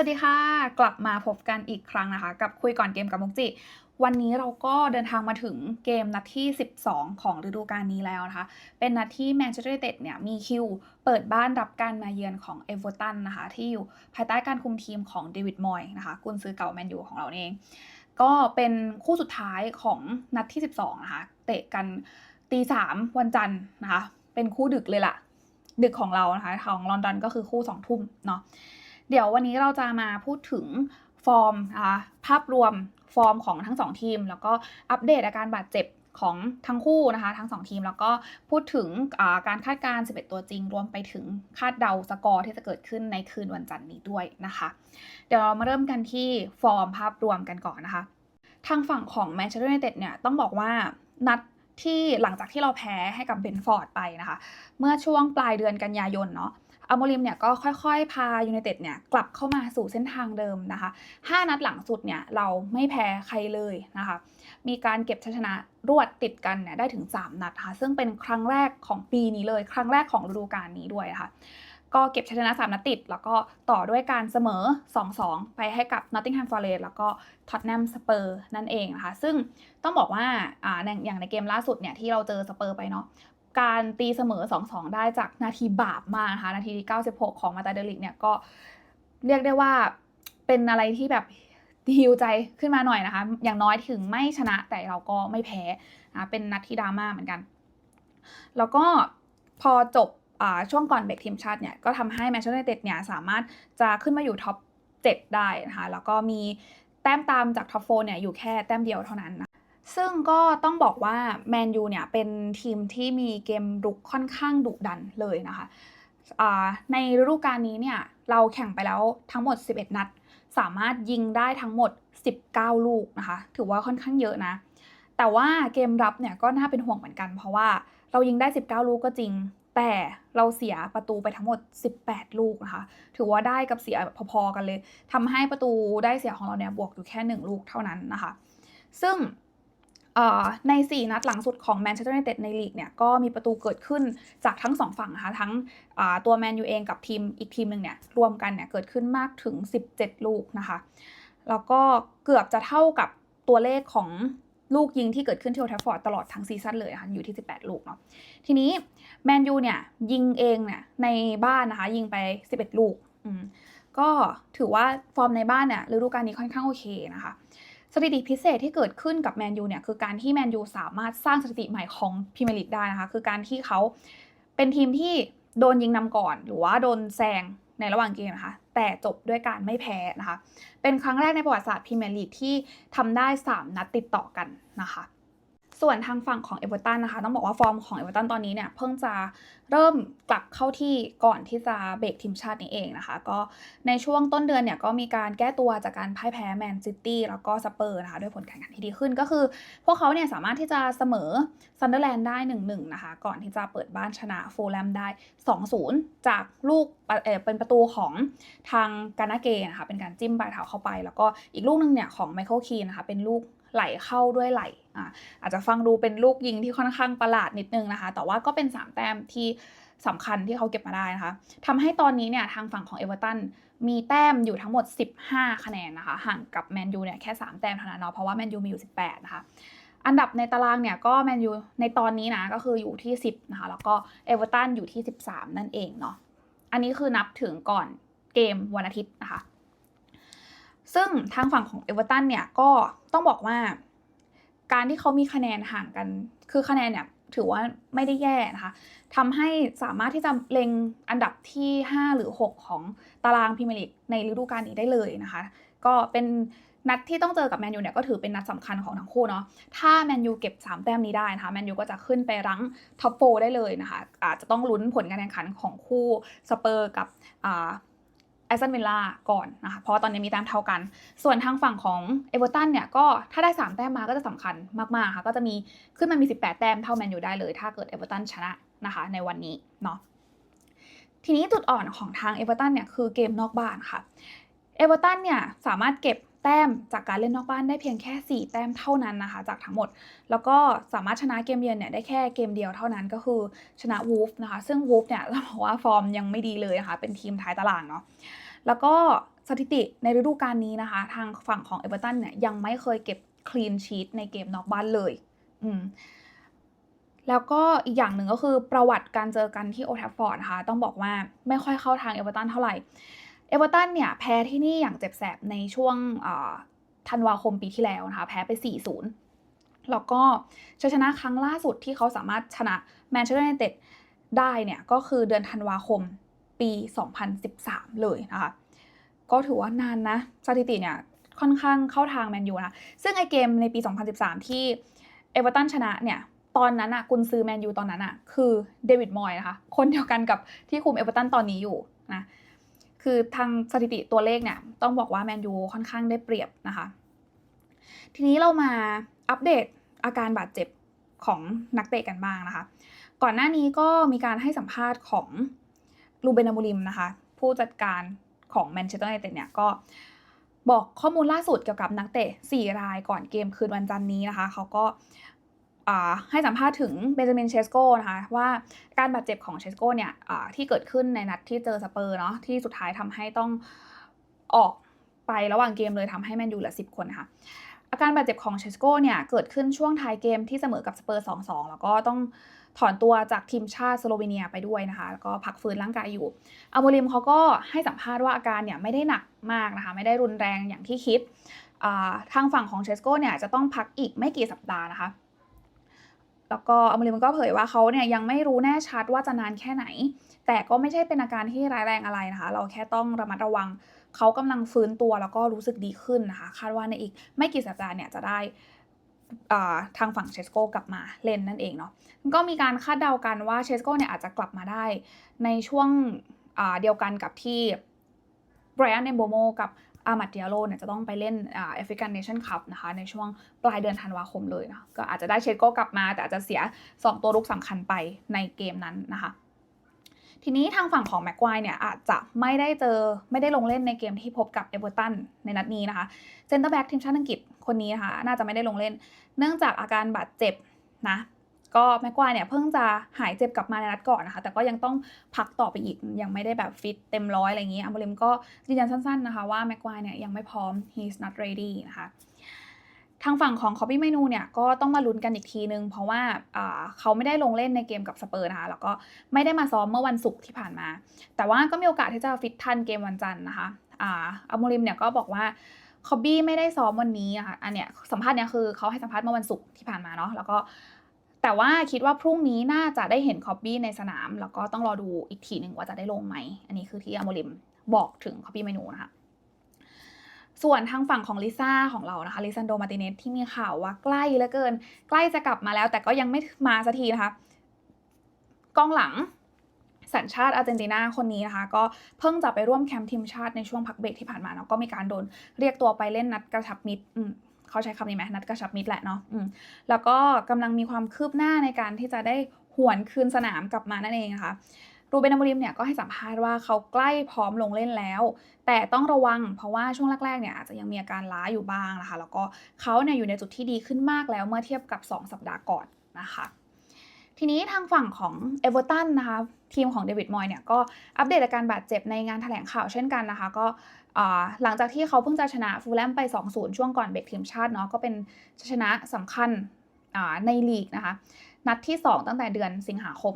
วัสดีค่ะ กลับมาพบกันอีกครั้งนะคะ กับคุยก่อนเกมกับมุกจิ วันนี้เราก็เดินทางมาถึงเกมนัดที่ 12 ของฤดูกาลนี้แล้วนะคะ เป็นนัดที่แมนเชสเตอร์ยูไนเต็ดเนี่ยมีคิว เปิดบ้านรับการมาเยือนของเอเวอร์ตันนะคะ ที่อยู่ภายใต้การคุมทีมของเดวิดมอยส์นะคะกุนซือเก่าแมนยูของเราเอง ก็เป็นคู่สุดท้ายของนัดที่ 12 นะคะ เตะกันตีสามวันจันทร์นะคะ เป็นคู่ดึกเลยล่ะ ดึกของเรานะคะของลอนดอนก็คือคู่สองทุ่มเนาะ เดี๋ยววันนี้เราจะมาพูดถึงฟอร์มนะคะภาพรวมฟอร์มของทั้งสองทีม แล้วก็อัปเดตอาการบาดเจ็บของทั้งคู่นะคะ ทั้งสองทีมแล้วก็พูดถึงการคาดการณ์ 11 ตัวจริง รวมไปถึงคาดเดาสกอร์ที่จะเกิดขึ้นในคืนวันจันทร์นี้ด้วยนะคะ เดี๋ยวเรามาเริ่มกันที่ฟอร์มภาพรวมกันก่อนนะคะ ทางฝั่งของแมนเชสเตอร์ยูไนเต็ดเนี่ยต้องบอกว่านัดที่หลังจากที่เราแพ้ให้กับเบนฟอร์ดไปนะคะ เมื่อช่วงปลายเดือนกันยายนเนาะ อโมริมเนี่ยก็ค่อยๆ พายูไนเต็ดเนี่ยกลับเข้ามาสู่เส้นทางเดิมนะคะ 5 นัดหลังสุดเนี่ยเราไม่แพ้ใครเลยนะคะ มีการเก็บชัยชนะรวดติดกันเนี่ยได้ถึง 3 นัดค่ะ ซึ่งเป็นครั้งแรกของปีนี้เลย ครั้งแรกของฤดูกาลนี้ด้วยค่ะก็เก็บชัยชนะ 3 นัดติด แล้วก็ต่อด้วยการเสมอ 2-2 ไปให้กับ Nottingham Forest แล้วก็ Tottenham Spur นั่นเองนะคะ ซึ่งต้องบอกว่าอ่าอย่างในเกมล่าสุดเนี่ยที่เราเจอสเปอร์ไปเนาะ การตีเสมอ 2-2 ได้จากนาทีบาปมากนะคะ นาทีที่96 ของมาตาเดลิกเนี่ยก็เรียกได้ว่าเป็นอะไรที่แบบฮิวใจขึ้นมาหน่อยนะคะ อย่างน้อยถึงไม่ชนะแต่เราก็ไม่แพ้นะเป็นนัดที่ดราม่าเหมือนกัน แล้วก็พอจบช่วงก่อนเบรกทีมชาติเนี่ยก็ทำให้แมนเชสเตอร์ยูไนเต็ดเนี่ยสามารถจะขึ้นมาอยู่ท็อป 7 ได้นะคะ แล้วก็มีแต้มตามจากท็อปโฟเนี่ยอยู่แค่แต้มเดียวเท่านั้นนะ ซึ่งก็ต้องบอกว่าแมนยูเนี่ยเป็นทีมที่มีเกมรุกค่อนข้างดุดันเลยนะคะในฤดูกาลนี้เนี่ยเราแข่งไปแล้วทั้งหมด 11 นัด สามารถยิงได้ทั้งหมด 19 ลูกนะคะ ถือว่าค่อนข้างเยอะนะ แต่ว่าเกมรับเนี่ยก็น่าเป็นห่วงเหมือนกัน เพราะว่าเรายิงได้ 19 ลูกก็จริง แต่เราเสียประตูไปทั้งหมด 18 ลูกนะคะ ถือว่าได้กับเสียพอๆกันเลยทำให้ประตูได้เสียของเราเนี่ยบวกอยู่แค่ 1 ลูกเท่านั้นนะคะ ซึ่ง ใน 4 นัดหลังสุดของแมนเชสเตอร์ยูไนเต็ดในลีกเนี่ยก็มีประตูเกิดขึ้นจากทั้ง 2 ฝั่งนะคะทั้งตัวแมนยูเองกับทีมอีกทีมหนึ่งเนี่ยรวมกันเนี่ยเกิดขึ้นมากถึง 17 ลูกนะคะแล้วก็เกือบจะเท่ากับตัวเลขของลูกยิงที่เกิดขึ้นที่โอทัฟฟอร์ดตลอดทั้งซีซั่นเลยนะคะอยู่ที่ 18 ลูกเนาะทีนี้แมนยูเนี่ยยิงเองเนี่ยในบ้านนะคะยิงไป 11 ลูกก็ถือว่าฟอร์มในบ้านเนี่ยฤดูกาลนี้ค่อนข้างโอเคนะคะ สถิติพิเศษที่เกิดขึ้นกับแมนยูเนี่ยคือการที่แมนยูสามารถสร้างสถิติใหม่ของพรีเมียร์ลีกได้นะคะคือการที่เขาเป็นทีมที่โดนยิงนำก่อน หรือว่าโดนแซงในระหว่างเกมนะคะแต่จบด้วยการไม่แพ้นะคะเป็นครั้งแรกในประวัติศาสตร์พรีเมียร์ลีกที่ทำได้ 3 นัดติดต่อกันนะคะ ส่วนทางฝั่งของเอเวอร์ตันนะคะ ต้องบอกว่าฟอร์มของเอเวอร์ตันตอนนี้เนี่ย เพิ่งจะเริ่มกลับเข้าที่ก่อนที่จะเบรกทีมชาตินี้เองนะคะ ก็ในช่วงต้นเดือนเนี่ยก็มีการแก้ตัวจากการพ่ายแพ้แมนซิตี้แล้วก็สเปอร์นะคะ ด้วยผลการแข่งขันที่ดีขึ้นก็คือ พวกเขาเนี่ยสามารถที่จะเสมอซันเดอร์แลนด์ได้ 1-1 นะคะ ก่อนที่จะเปิดบ้านชนะโฟลแลมได้ 2-0 จากลูกเป็นประตูของทางกานาเกนะคะเป็นการจิ้มปลายเท้าเข้าไป แล้วก็อีกลูกหนึ่งเนี่ยของไมเคิลคีนนะคะเป็นลูกไหลเข้าด้วยไหล อาอาจจะฟังดูเป็นลูกยิงที่ค่อนข้างประหลาดนิดนึงนะคะ แต่ว่าก็เป็น 3 แต้มที่สำคัญที่เขาเก็บมาได้นะคะทำให้ตอนนี้เนี่ยทางฝั่งของเอเวอร์ตันมีแต้มอยู่ทั้งหมด 15 คะแนนนะคะ ห่างกับแมนยูเนี่ยแค่ 3 แต้มเท่านั้นเนาะเพราะว่าแมนยูมีอยู่ 18 นะคะ อันดับในตารางเนี่ยก็แมนยูในตอนนี้นะก็คืออยู่ที่ 10 นะคะ แล้วก็เอเวอร์ตันอยู่ที่ 13 นั่นเองเนาะอันนี้คือนับถึงก่อนเกมวันอาทิตย์นะคะ ซึ่งทางฝั่งของเอเวอร์ตันเนี่ยก็ต้องบอกว่า การที่เขามีคะแนนห่างกัน คือคะแนนเนี่ยถือว่าไม่ได้แย่นะคะทำให้สามารถที่จะเล็งอันดับที่ 5 หรือ 6 ของตารางพรีเมียร์ลีกในฤดูกาลนี้ได้เลยนะคะ ก็เป็นนัดที่ต้องเจอกับแมนยูเนี่ยก็ถือเป็นนัดสำคัญของทั้งคู่เนาะ ถ้าแมนยูเก็บ 3 แต้มนี้ได้นะคะแมนยูก็จะขึ้นไปรั้งท็อปโฟได้เลยนะคะ อาจจะต้องลุ้นผลการแข่งขันของคู่สเปอร์กับ แอสตันวิลล่าก่อนนะคะเพราะตอนนี้มีแต้มเท่ากัน ส่วนทางฝั่งของเอเวอร์ตันเนี่ยก็ถ้าได้ 3 แต้มมาก็จะสำคัญมาก ๆ ค่ะ ก็จะมีขึ้นมามี 18 แต้มเท่าแมนยูได้เลย ถ้าเกิดเอเวอร์ตันชนะนะคะในวันนี้เนาะทีนี้จุดอ่อนของทางเอเวอร์ตันเนี่ยคือเกมนอกบ้านค่ะเอเวอร์ตันเนี่ยสามารถเก็บ แต้มจากการเล่นนอกบ้านได้เพียงแค่ 4 แต้มเท่านั้นนะคะ จากทั้งหมด แล้วก็สามารถชนะเกมเยือนเนี่ยได้แค่เกมเดียวเท่านั้นก็คือชนะวูฟนะคะ ซึ่งวูฟเนี่ยเราบอกว่าฟอร์มยังไม่ดีเลยนะคะ เป็นทีมท้ายตารางเนาะแล้วก็สถิติในฤดูกาลนี้นะคะ ทางฝั่งของเอเวอร์ตันเนี่ยยังไม่เคยเก็บคลีนชีตในเกมนอกบ้านเลยอืมแล้วก็อีกอย่างหนึ่งก็คือประวัติการเจอกันที่โอทัฟฟอร์ดนะคะ ต้องบอกว่าไม่ค่อยเข้าทางเอเวอร์ตันเท่าไหร่ เอเวอร์ตันเนี่ยแพ้ที่นี่อย่างเจ็บแสบในช่วงธันวาคมปีที่แล้วนะคะ แพ้ไป 4-0 แล้วก็ชัยชนะครั้งล่าสุดที่เขาสามารถชนะแมนเชสเตอร์ยูไนเต็ดได้เนี่ยก็คือเดือนธันวาคมปี 2013 เลยนะคะ ก็ถือว่านานนะสถิติเนี่ยค่อนข้างเข้าทางแมนยูนะ ซึ่งไอเกมในปี 2013 ที่เอเวอร์ตันชนะเนี่ยตอนนั้นอะกุนซือแมนยูตอนนั้นอะคือเดวิดมอยนะคะ คนเดียวกันกับที่คุมเอเวอร์ตันตอนนี้อยู่นะ คือทางสถิติตัวเลขเนี่ยต้องบอกว่าแมนยูค่อนข้างได้เปรียบนะคะ ทีนี้เรามาอัปเดตอาการบาดเจ็บของนักเตะกันบ้างนะคะ ก่อนหน้านี้ก็มีการให้สัมภาษณ์ของลูเบนามูริมนะคะ ผู้จัดการของแมนเชสเตอร์ยูไนเต็ดเนี่ยก็บอกข้อมูลล่าสุดเกี่ยวกับนักเตะ 4 รายก่อนเกมคืนวันจันทร์นี้นะคะ เขาก็ ให้สัมภาษณ์ถึงเบนจามินเชสโกนะคะว่าการบาดเจ็บของเชสโกเนี่ยที่เกิดขึ้นในนัดที่เจอสเปอร์เนาะที่สุดท้ายทำให้ต้องออกไประหว่างเกมเลยทำให้แมนยูเหลือ 10 คนนะคะอาการบาดเจ็บของเชสโกเนี่ยเกิดขึ้นช่วงท้ายเกมที่เสมอกับสเปอร์ 2-2 แล้วก็ต้องถอนตัวจากทีมชาติสโลวีเนียไปด้วยนะคะ แล้วก็พักฟื้นร่างกายอยู่อัลโมริมเขาก็ให้สัมภาษณ์ว่าอาการเนี่ยไม่ได้หนักมากนะคะ ไม่ได้รุนแรงอย่างที่คิด ทางฝั่งของเชสโกเนี่ยจะต้องพักอีกไม่กี่สัปดาห์นะคะ แล้วก็อมริมก็เผยว่าเขาเนี่ยยังไม่รู้แน่ชัดว่าจะนานแค่ไหน แต่ก็ไม่ใช่เป็นอาการที่ร้ายแรงอะไรนะคะ เราแค่ต้องระมัดระวัง เขากำลังฟื้นตัวแล้วก็รู้สึกดีขึ้นนะคะ คาดว่าในอีกไม่กี่สัปดาห์เนี่ยจะได้ทางฝั่งเชสโกกลับมาเล่นนั่นเองเนาะ ก็มีการคาดเดากันว่าเชสโกเนี่ยอาจจะกลับมาได้ในช่วงเดียวกันกับที่ไบรอันเอมโบโมกับอามัดเดียโลเนี่ยจะต้องไปเล่นแอฟริกันเนชั่นคัพนะคะในช่วงปลายเดือนธันวาคมเลยนะก็อาจจะได้เชโกกลับมา แต่อาจจะเสีย 2 ตัวลุกสำคัญไปในเกมนั้นนะคะทีนี้ทางฝั่งของแม็กควายเนี่ยอาจจะไม่ได้เจอไม่ได้ลงเล่นในเกมที่พบกับเอเวอร์ตันในนัดนี้นะคะเซนเตอร์แบ็กทีมชาติอังกฤษคนนี้นะคะน่าจะไม่ได้ลงเล่น เนื่องจากอาการบาดเจ็บนะ ก็แม็กควายเนี่ยเพิ่งจะหายเจ็บกลับมาในนัดก่อนนะคะ แต่ก็ยังต้องพักต่อไปอีกยังไม่ได้แบบฟิตเต็มร้อยอะไรอย่างนี้อัมเบริมก็ยืนยันสั้นๆนะคะว่าแม็กควายเนี่ยยังไม่พร้อม he's not ready นะคะทางฝั่งของคอปปี้เมนูเนี่ยก็ต้องมาลุ้นกันอีกทีนึง เพราะว่าเขาไม่ได้ลงเล่นในเกมกับสเปอร์นะคะแล้วก็ไม่ได้มาซ้อมเมื่อวันศุกร์ที่ผ่านมา แต่ว่าก็มีโอกาสที่จะฟิตทันเกมวันจันทร์นะคะอัมเบริมเนี่ยก็บอกว่าคอบบี้ไม่ได้ซ้อมวันนี้อะค่ะอันเนี้ยสัมภาษณ์เนี้ยคือเขาให้สัมภาษณ์เมื่อวันศุกร์ที่ผ่านมาเนาะแล้วก็ แต่ว่าคิดว่าพรุ่งนี้น่าจะได้เห็นคอบบี้ในสนาม แล้วก็ต้องรอดูอีกทีหนึ่งว่าจะได้ลงไหม อันนี้คือที่อโมริมบอกถึงคอบบี้เมนูนะคะส่วนทางฝั่งของลิซ่าของเรานะคะลิซันโดมาติเนสที่มีข่าวว่าใกล้เหลือเกิน ใกล้จะกลับมาแล้ว แต่ก็ยังไม่มาสักทีนะคะกองหลังสัญชาติอาร์เจนตินาคนนี้นะคะ ก็เพิ่งจะไปร่วมแคมป์ทีมชาติในช่วงพักเบรกที่ผ่านมาเนาะก็มีการโดนเรียกตัวไปเล่นนัดกระชับมิตร เขาใช้คำนี้ไหมนัดกระชับมิตรแหละเนาะแล้วก็กำลังมีความคืบหน้าในการที่จะได้หวนคืนสนามกลับมานั่นเองนะคะรูเบนอมริมเนี่ยก็ให้สัมภาษณ์ว่าเขาใกล้พร้อมลงเล่นแล้ว แต่ต้องระวังเพราะว่าช่วงแรกๆเนี่ยอาจจะยังมีอาการล้าอยู่บ้างนะคะ แล้วก็เขาเนี่ยอยู่ในจุดที่ดีขึ้นมากแล้วเมื่อเทียบกับ 2 สัปดาห์ก่อนนะคะ ทีนี้ทางฝั่งของเอเวอร์ตันนะคะ ทีมของเดวิดมอยเนี่ยก็อัปเดตอาการบาดเจ็บในงานแถลงข่าวเช่นกันนะคะ ก็ หลังจากที่เขาเพิ่งจะชนะฟูลแลมไป 2-0 ช่วงก่อนเบรกทีมชาติเนาะก็เป็นชนะสำคัญในลีกนะคะนัดที่ 2 ตั้งแต่เดือนสิงหาคม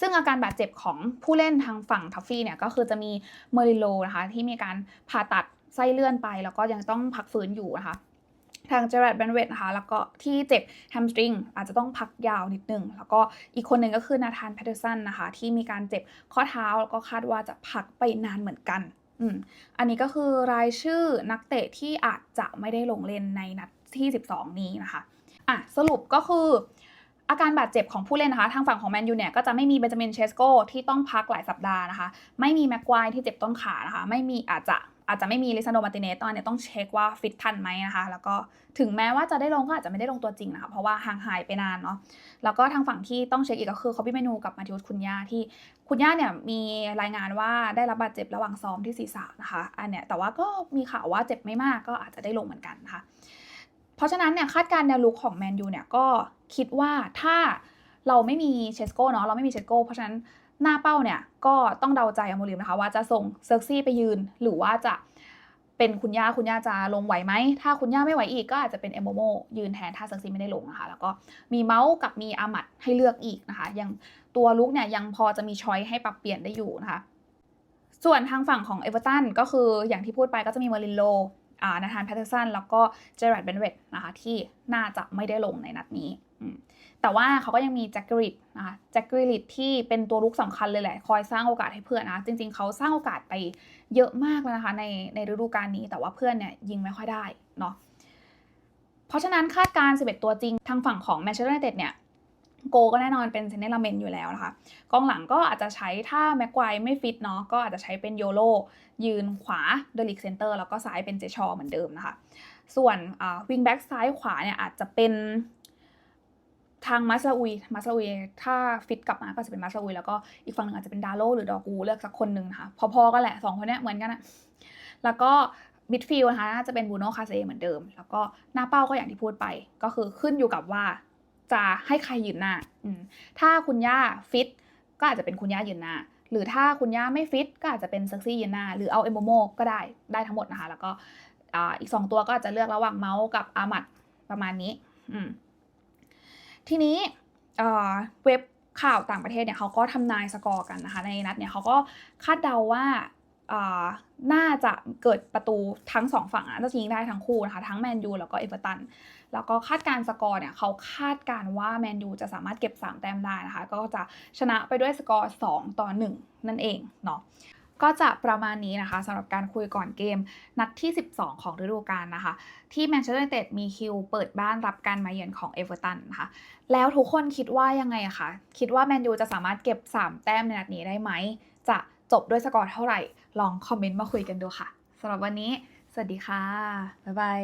ซึ่งอาการบาดเจ็บของผู้เล่นทางฝั่งทัฟฟี่เนี่ยก็คือจะมีเมอริโลนะคะที่มีการผ่าตัดไส้เลื่อนไป แล้วก็ยังต้องพักฟื้นอยู่นะคะทางเจอร์ดแบนเวตนะคะแล้วก็ที่เจ็บแฮมสตริงอาจจะต้องพักยาวนิดนึง แล้วก็อีกคนหนึ่งก็คือนาธานแพทเทอร์สันนะคะที่มีการเจ็บข้อเท้าแล้วก็คาดว่าจะพักไปนานเหมือนกัน อืมอันนี้ก็คือรายชื่อนักเตะที่อาจจะไม่ได้ลงเล่นในนัดที่ 12 นี้นะคะอะสรุปก็คืออาการบาดเจ็บของผู้เล่นนะคะ ทางฝั่งของแมนยูเนี่ยก็จะไม่มีเบนจามินเชสโกที่ต้องพักหลายสัปดาห์นะคะ ไม่มีแม็กควายที่เจ็บต้นขานะคะ ไม่มีอาจจะ อาจจะไม่มีลิซานโดมาติเนสตอนนี้ต้องเช็คว่าฟิตทันไหมนะคะ แล้วก็ถึงแม้ว่าจะได้ลงก็อาจจะไม่ได้ลงตัวจริงนะคะเพราะว่าห่างหายไปนานเนาะแล้วก็ทางฝั่งที่ต้องเช็คอีกก็คือคอปปี้เมนูกับมาทิวสคุณย่าที่คุณย่าเนี่ยมีรายงานว่าได้รับบาดเจ็บระหว่างซ้อมที่ศีรษะนะคะอันเนี้ยแต่ว่าก็มีข่าวว่าเจ็บไม่มากก็อาจจะได้ลงเหมือนกันนะคะเพราะฉะนั้นเนี่ยคาดการณ์แนวลุกของแมนยูเนี่ยก็คิดว่าถ้าเราไม่มีเชสโก้เนาะเราไม่มีเชสโก้เพราะฉะนั้น หน้าเป้าเนี่ยก็ต้องเดาใจอโมริมนะคะ ว่าจะส่งเซิร์กซี่ไปยืน หรือว่าจะเป็นคุณย่าคุณย่าจะลงไหวไหม ถ้าคุณย่าไม่ไหวอีกก็อาจจะเป็นเอโบโมยืนแทนถ้าเซิงซีไม่ได้ลงนะคะ แล้วก็มีเมาส์กับมีอามัดให้เลือกอีกนะคะ ยังตัวลุกเนี่ยยังพอจะมีช้อยให้ปรับเปลี่ยนได้อยู่นะคะ ส่วนทางฝั่งของเอเวอร์ตันก็คืออย่างที่พูดไปก็จะมีเมอรินโลอ่านาธานแพทเทอร์สันแล้วก็เจอร์ดเบนเวตนะคะที่น่าจะไม่ได้ลงในนัดนี้อื แต่ว่าเขาก็ยังมีแจ็คกริดนะคะแจ็คกริดที่เป็นตัวลุกสำคัญเลยแหละ คอยสร้างโอกาสให้เพื่อนนะ จริง ๆ เขาสร้างโอกาสไปเยอะมากแล้วนะคะในในฤดูกาลนี้ แต่ว่าเพื่อนเนี่ยยิงไม่ค่อยได้เนาะ เพราะฉะนั้นคาดการณ์11 ตัวจริงทางฝั่งของแมนเชสเตอร์ยูไนเต็ดเนี่ยโกก็แน่นอนเป็นเซนเนลเมนอยู่แล้วนะคะ กองหลังก็อาจจะใช้ถ้าแม็กควไม่ฟิตเนาะก็อาจจะใช้เป็นโยโลยืนขวาเดลิกเซนเตอร์แล้วก็ซ้ายเป็นเจชอเหมือนเดิมนะคะ ส่วนวิงแบ็กซ้ายขวาเนี่ยอาจจะเป็น ทางมาซาอุยมาซาอุยถ้าฟิตกลับมาก็จะเป็นมาซาอุยแล้วก็อีกฝั่งหนึ่งอาจจะเป็นดาโลหรือดอกูเลือกสักคนหนึ่งนะคะพอๆกันแหละสองคนเนี้ยเหมือนกันอะแล้วก็มิดฟิลด์นะคะน่าจะเป็นบูโนคาเซเหมือนเดิม แล้วก็หน้าเป้าก็อย่างที่พูดไป ก็คือขึ้นอยู่กับว่าจะให้ใครยืนหน้า ถ้าคุณย่าฟิตก็อาจจะเป็นคุณย่ายืนหน้า หรือถ้าคุณย่าไม่ฟิตก็อาจจะเป็นเซ็กซี่ยืนหน้า หรือเอาเอมโบโมก็ได้ ได้ทั้งหมดนะคะ แล้วก็อ่าอีก 2 ตัวก็อาจจะเลือกระหว่างเมาส์กับอามัดประมาณนี้ อืม ทีนี้เว็บข่าวต่างประเทศเนี่ยเขาก็ทำนายสกอร์กันนะคะในนัดเนี่ยเขาก็คาดเดาว่าน่าจะเกิดประตูทั้งสองฝั่งน่าจะยิงได้ทั้งคู่นะคะทั้งแมนยูแล้วก็เอเวอร์ตันแล้วก็คาดการสกอร์เนี่ยเขาคาดการว่าแมนยูจะสามารถเก็บ 3 แต้มได้นะคะ ก็จะชนะไปด้วยสกอร์ 2 ต่อ 1 นั่นเองเนาะ ก็จะประมาณนี้นะคะสำหรับการคุยก่อนเกมนัดที่ 12 ของฤดูกาลนะคะ ที่แมนเชสเตอร์ยูไนเต็ดมีคิวเปิดบ้านรับการมาเยือนของเอเวอร์ตันนะคะแล้วทุกคนคิดว่ายังไงคะคิดว่าแมนยูจะสามารถเก็บ 3 แต้มในนัดนี้ได้ไหม จะจบด้วยสกอร์เท่าไหร่ ลองคอมเมนต์มาคุยกันดูค่ะสำหรับวันนี้ สวัสดีค่ะ บ๊ายบาย